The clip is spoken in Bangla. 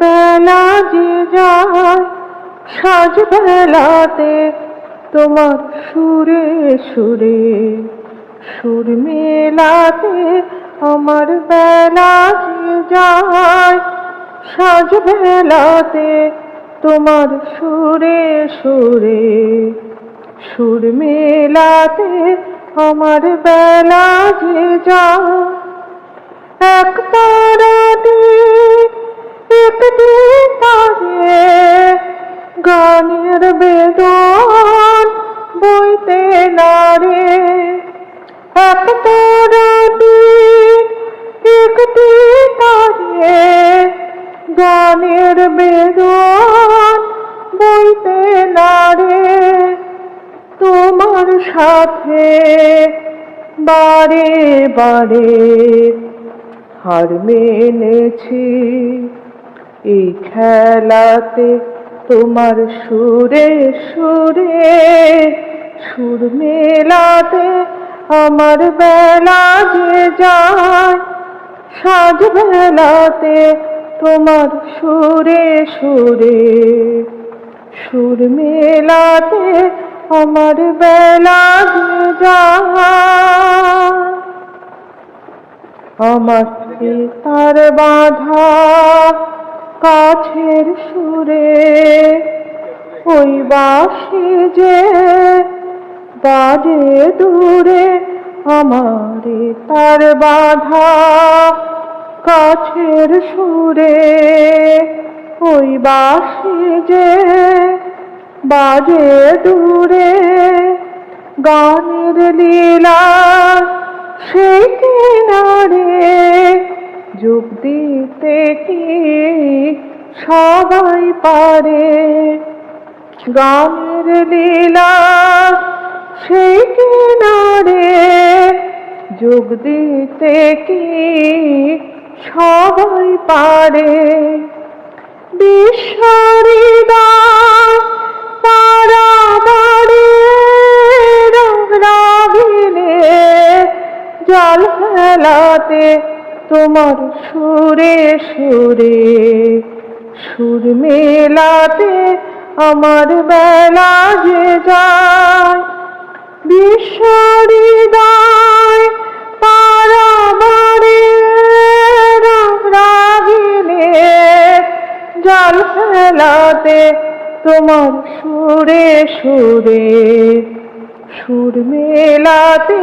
বেলা যে যায়, সাজ বেলাতে তোমার সুরে সুরে, সুর মেলাতে আমার বেলা যে যায়, সাজ বেলাতে তোমার সুরে সুরে, সুর মেলাতে আমার বেলা যে যায়। এক তারাতে বেদন বইতে নারে এক তারাতে একটি তারে গানের বেদন বইতে নারে তোমার সাথে বারে বারে হার মেনেছি, এই খেলাতে তোমার সুরে সুরে সুর মেলাতে আমার বেলা যে যায়। সাজ বেলাতে তোমার সুরে সুরে সুর মেলাতে আমার বেলা যে যায়। আমার তার বাধা কাছের সুরে ওই বাসি যে বাজে দূরে, আমারে তার বাধা কাছের সুরে ওই বাসি যে বাজে দূরে, গানের লীলা সেই কিনারে যোগ দিতে কি সবাই পারে? গানের লীলা সেই কিনারে যোগ দিতে কি সবাই পারে? রাগিনে জল ফেলাতে তোমার সুরে সুরে সুর মেলাতে আমার বেলা যে যায়। বিশ্বরিদায় পারাবারে রাগিনে জল ফেলাতে তোমার সুরে সুরে সুর মেলাতে